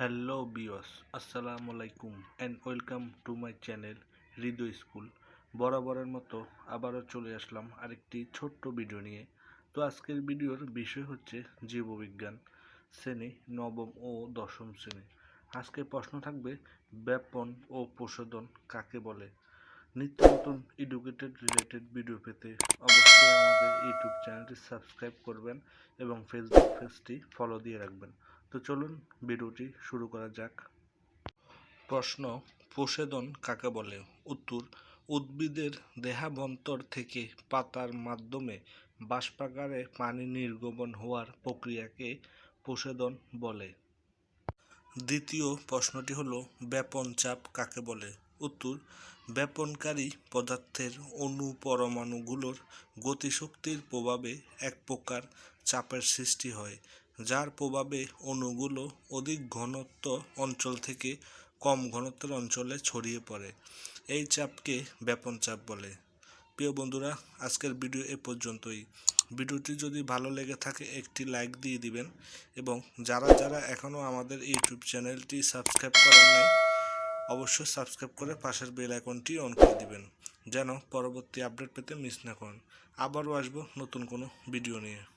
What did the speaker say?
Hello বিয়স আসসালামু আলাইকুম and welcome to my channel Hriday school. বরাবরের মতো আবারও চলে আসলাম আরেকটি ছোট্ট ভিডিও নিয়ে। তো আজকের ভিডিওর বিষয় হচ্ছে জীববিজ্ঞান শ্রেণি, নবম ও দশম শ্রেণি। আজকে প্রশ্ন থাকবে, ব্যাপন ও প্রশোধন কাকে বলে? নিত্য নতুন এডুকেটেড রিলেটেড ভিডিও পেতে অবশ্যই আমাদের ইউটিউব চ্যানেলটি সাবস্ক্রাইব করবেন এবং ফেসবুক পেজটি ফলো দিয়ে রাখবেন। তো চলুন ভিডিওটি শুরু করা যাক। প্রশ্ন, প্রসেদন কাকে বলে? উত্তর, উদ্ভিদের দেহাভ্যন্তর থেকে পাতার মাধ্যমে বাষ্পাকারে পানি নির্গমন হওয়ার প্রক্রিয়াকে প্রসেদন বলে। দ্বিতীয় প্রশ্নটি হলো, ব্যাপন চাপ কাকে বলে? উত্তর, ব্যাপনকারী পদার্থের অণু পরমাণুগুলোর গতিশক্তির প্রভাবে এক প্রকার চাপের সৃষ্টি হয়। যার প্রভাবে অণুগুলো অধিক ঘনত্ব অঞ্চল থেকে কম ঘনত্বের অঞ্চলে ছড়িয়ে পড়ে। এই চাপকে ব্যাপন চাপ বলে। প্রিয় বন্ধুরা, আজকের ভিডিও এ পর্যন্তই। ভিডিওটি যদি ভালো লেগে থাকে, একটি লাইক দিয়ে দিবেন এবং যারা যারা এখনও আমাদের ইউটিউব চ্যানেলটি সাবস্ক্রাইব করেন নাই, অবশ্যই সাবস্ক্রাইব করে পাশের বেল আইকনটি অন করে দিবেন, যেন পরবর্তী আপডেট পেতে মিস না করেন। আবারও আসব নতুন কোনো ভিডিও নিয়ে।